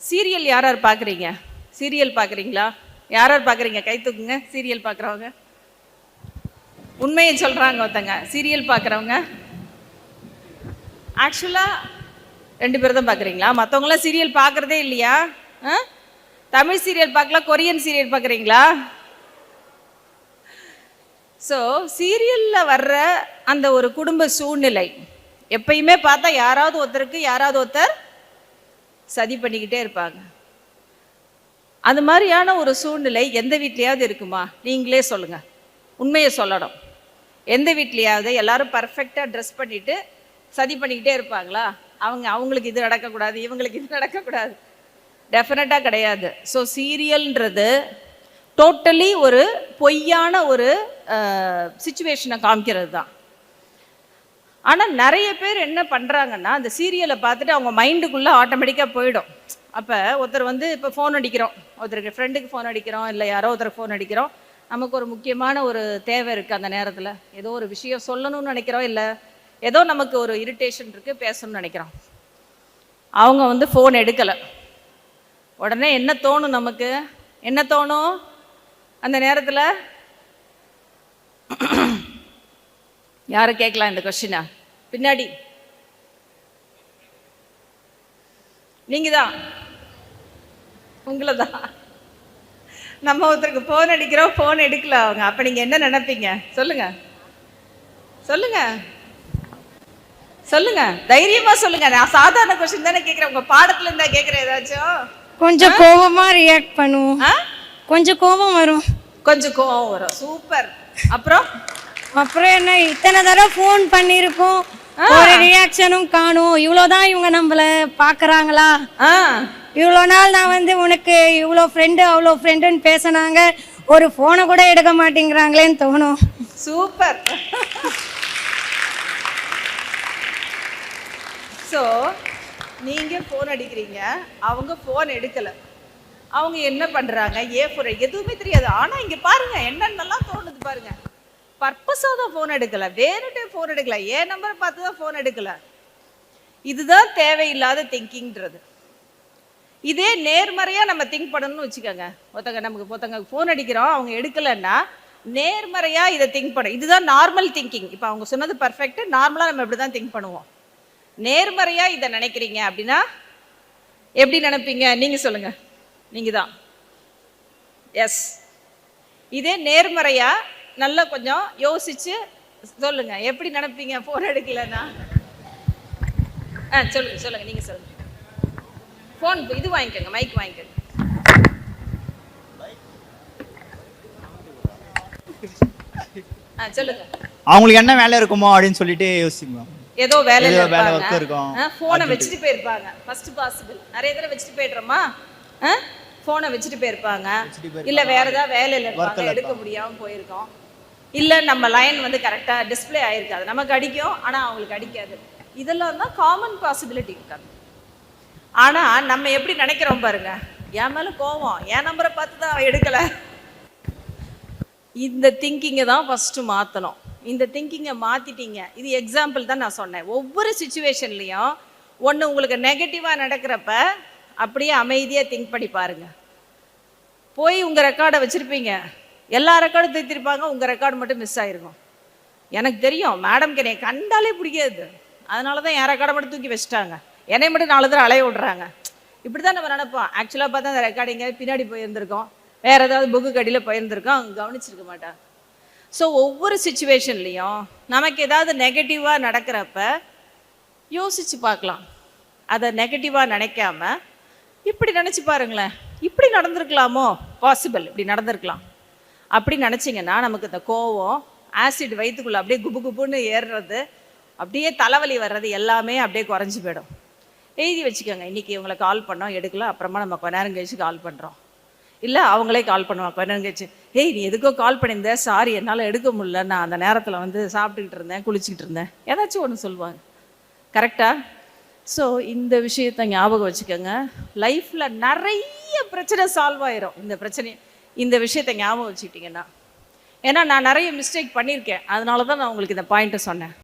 Serial யார் யார் பார்க்குறீங்க? சீரியல் பார்க்குறீங்களா? யார் யார் பார்க்குறீங்க? கை தூக்குங்க. சீரியல் பார்க்குறவங்க. உண்மையை சொல்கிறாங்க ஒருத்தங்க. சீரியல் பார்க்குறவங்க. ஆக்சுவலாக ரெண்டு பேர் தான் பார்க்குறீங்களா? மற்றவங்களாம் சீரியல் பார்க்குறதே இல்லையா? ஆ? தமிழ் சீரியல் பார்க்கல கொரியன் சீரியல் பார்க்குறீங்களா? ஸோ சீரியலில் வர்ற அந்த ஒரு குடும்ப சூழ்நிலை. எப்பயுமே பார்த்தா யாராவது ஒருத்தருக்கு யாராவது ஒருத்தர் சதி பண்ணிக்கிட்டே இருப்பாங்க. அது மாதிரியான ஒரு சூழ்நிலை எந்த வீட்லேயாவது இருக்குமா? நீங்களே சொல்லுங்கள் உண்மையை சொல்லணும். எந்த வீட்லேயாவது எல்லாரும் பர்ஃபெக்டாக ட்ரெஸ் பண்ணிவிட்டு சதி பண்ணிக்கிட்டே இருப்பாங்களா? அவங்க அவங்களுக்கு இது நடக்கக்கூடாது இவங்களுக்கு இது நடக்கக்கூடாது. டெஃபினட்டாக கிடையாது. ஸோ சீரியல்ன்றது டோட்டலி ஒரு பொய்யான ஒரு சுச்சுவேஷனை காமிக்கிறது தான் ஆனால் நிறைய பேர் என்ன பண்ணுறாங்கன்னா அந்த சீரியலை பார்த்துட்டு அவங்க மைண்டுக்குள்ளே ஆட்டோமேட்டிக்காக போயிடும். அப்போ ஒருத்தர் வந்து இப்போ ஃபோன் அடிக்கிறோம். ஒருத்தருக்கு ஃப்ரெண்டுக்கு ஃபோன் அடிக்கிறோம் இல்லை யாரோ ஒருத்தருக்கு ஃபோன் அடிக்கிறோம். நமக்கு ஒரு முக்கியமான ஒரு தேவை இருக்குது அந்த நேரத்தில். ஏதோ ஒரு விஷயம் சொல்லணும்னு நினைக்கிறோம் இல்லை ஏதோ நமக்கு ஒரு இரிட்டேஷன் இருக்குது பேசணும்னு நினைக்கிறோம். அவங்க வந்து ஃபோன் எடுக்கலை. உடனே என்ன தோணும் நமக்கு? என்ன தோணும்? அந்த நேரத்தில் யாரும் கேட்கலாம் இந்த கொஷினை பின்னாடி. நீங்க தான் உங்களை தான் நம்ம ஒருத்தருக்கு ஃபோன் அடிக்கிறோம் ஃபோன் எடுக்கல அவங்க. அப்போ நீங்கள் என்ன நினைப்பீங்க? சொல்லுங்க. சொல்லுங்க. சொல்லுங்க. தைரியமா சொல்லுங்க. நான் சாதாரண கொஸ்டின் தானே கேட்குறேன் உங்க பாடத்துல இருந்தா கேட்குறேன் ஏதாச்சும். கொஞ்சம் கோவமா ரியாக்ட் பண்ணுவோம். கொஞ்சம் கோபம் வரும். கொஞ்சம் கோவம் வரும். சூப்பர். அப்புறம்? அப்புறம் என்ன? இத்தனை தடவை ஃபோன் பண்ணியிருக்கோம். ஒரு ரியாக்ஷனும் காணும். இவ்வளோதான் இவங்க நம்மள பார்க்கறாங்களா? இவ்வளோ நாள் நான் வந்து உனக்கு இவ்வளோ ஃப்ரெண்டு அவ்வளோ ஃப்ரெண்டுன்னு பேசினாங்க. ஒரு ஃபோனை கூட எடுக்க மாட்டேங்கிறாங்களேன்னு தோணும். சூப்பர். ஸோ நீங்கள் ஃபோன் அடிக்கிறீங்க. அவங்க ஃபோன் எடுக்கலை. அவங்க என்ன பண்ணுறாங்க ஏ ஃபோன் எதுவுமே தெரியாது. ஆனால் இங்கே பாருங்க என்னென்னலாம் தோணுது பாருங்க. பர்பஸாக தான் ஃபோன் எடுக்கலை. வேணுட்டே ஃபோன் எடுக்கலை. ஏன் நம்பரை பார்த்து தான் ஃபோன் எடுக்கலை? இதுதான் தேவையில்லாத திங்கிங்கிறது இதே நேர்மறையாக நம்ம திங்க் பண்ணணும்னு வச்சுக்கோங்க. ஒருத்தங்க நமக்கு ஒருத்தங்க ஃபோன் அடிக்கிறோம் அவங்க எடுக்கலைன்னா நேர்மறையாக இதை திங்க் பண்ண இதுதான் நார்மல் திங்கிங் இப்போ அவங்க சொன்னது பர்ஃபெக்ட் நார்மலாக நம்ம இப்படி தான் திங்க் பண்ணுவோம். நேர்மறையாக இதை நினைக்கிறீங்க அப்படின்னா எப்படி நினைப்பீங்க? நீங்கள் சொல்லுங்கள் நீங்கள் தான் எஸ் இதே நேர்மறையாக நல்லா கொஞ்சம் யோசிச்சு சொல்லுங்க. எப்படி நினைப்பீங்க? ஃபோன் எடுக்கலைன்னா? ஆ சொல்லுங்க சொல்லுங்க. நீங்க சொல்லுங்க. ஃபோன் இது வாங்கிக்கோங்க. மைக் வாங்கிக்கோங்க. ஆ சொல்லுங்க. அவங்களுக்கு என்ன வேலை இருக்குமோ அப்படின்னு சொல்லிட்டு யோசிப்போம் ஏதோ வேலையில வேலை இருப்பாங்க. work இருக்கும். ஃபோனை வச்சுட்டு போயிருப்பாங்க. ஃபர்ஸ்ட் பாசிபிள் நிறைய தடவை வச்சுட்டு போயிடுறோமா? ஃபோனை வச்சுட்டு போயிருப்பாங்க. இல்ல வேற ஏதாவது வேலையில இருப்பாங்க. எடுக்க முடியாம போயிருக்கோம். இல்லை நம்ம லைன் வந்து கரெக்டாக டிஸ்ப்ளே ஆயிருக்காது. நமக்கு அடிக்கும் ஆனால் அவங்களுக்கு அடிக்காது. இதெல்லாம் தான் காமன் பாசிபிலிட்டி இருக்காது ஆனால் நம்ம எப்படி நினைக்கிறோம் பாருங்க. என் மேலே கோவம். என் நம்பரை பார்த்து தான் அவன் இந்த திங்கிங்கை தான் ஃபஸ்ட்டு மாற்றணும் இந்த திங்கிங்கை மாற்றிட்டீங்க இது எக்ஸாம்பிள் தான் நான் சொன்னேன். ஒவ்வொரு சுச்சுவேஷன்லேயும் ஒன்று உங்களுக்கு நெகட்டிவாக நடக்கிறப்ப அப்படியே அமைதியாக திங்க் பண்ணி பாருங்க. போய் உங்கள் ரெக்கார்டை வச்சுருப்பீங்க. எல்லா ரெக்கார்டும் திருத்திருப்பாங்க உங்கள் ரெக்கார்டு மட்டும் மிஸ் ஆயிருக்கும். எனக்கு தெரியும் மேடம்க்கு என்னை கண்டாலே பிடிக்காது. அதனால தான் என் ரெக்கார்டை மட்டும் தூக்கி வச்சுட்டாங்க. என்னை மட்டும் நாலு தடவை அலைய விட்றாங்க. இப்படி தான் நம்ம நினைப்போம். ஆக்சுவலாக பார்த்தா அந்த ரெக்கார்டிங்க பின்னாடி போயிருந்திருக்கோம். வேறு ஏதாவது புக்கு கடியில் போயிருந்திருக்கோம். அவங்க கவனிச்சிருக்க மாட்டாங்க. ஸோ ஒவ்வொரு சுச்சுவேஷன்லேயும் நமக்கு ஏதாவது நெகட்டிவாக நடக்கிறப்ப யோசிச்சு பார்க்கலாம். அதை நெகட்டிவாக நினைக்காம இப்படி நினச்சி பாருங்களேன். இப்படி நடந்திருக்கலாமோ? பாசிபிள் இப்படி நடந்திருக்கலாம். அப்படி நினச்சிங்கன்னா நமக்கு இந்த கோவம் ஆசிட் வயிற்றுக்குள்ளே அப்படியே குபு குபுன்னு ஏறுறது அப்படியே தலைவலி வர்றது எல்லாமே அப்படியே குறைஞ்சி போயிடும். எழுதி வச்சுக்கோங்க. இன்றைக்கி இவங்களை கால் பண்ணோம் எடுக்கல அப்புறமா நம்ம கொஞ்ச நேரம் கழிச்சு கால் பண்ணுறோம் இல்லை அவங்களே கால் பண்ணுவாங்க. கொஞ்ச நேரம் கழிச்சு ஏய் நீ எதுக்கோ கால் பண்ணியிருந்த? சாரி என்னால் எடுக்க முடியல. நான் அந்த நேரத்தில் வந்து சாப்பிட்டுக்கிட்டு இருந்தேன் குளிச்சுக்கிட்டு இருந்தேன். ஏதாச்சும் ஒன்று சொல்லுவாங்க. கரெக்டாக ஸோ இந்த விஷயத்த ஞாபகம் வச்சுக்கோங்க. லைஃப்பில் நிறைய பிரச்சனை சால்வ் ஆயிரும். இந்த பிரச்சனையை இந்த விஷயத்தை ஞாபகம் வச்சுக்கிட்டிங்கன்னா. ஏன்னா நான் நிறைய மிஸ்டேக் பண்ணியிருக்கேன். அதனால தான் நான் உங்களுக்கு இந்த பாயிண்ட்டை சொன்னேன்.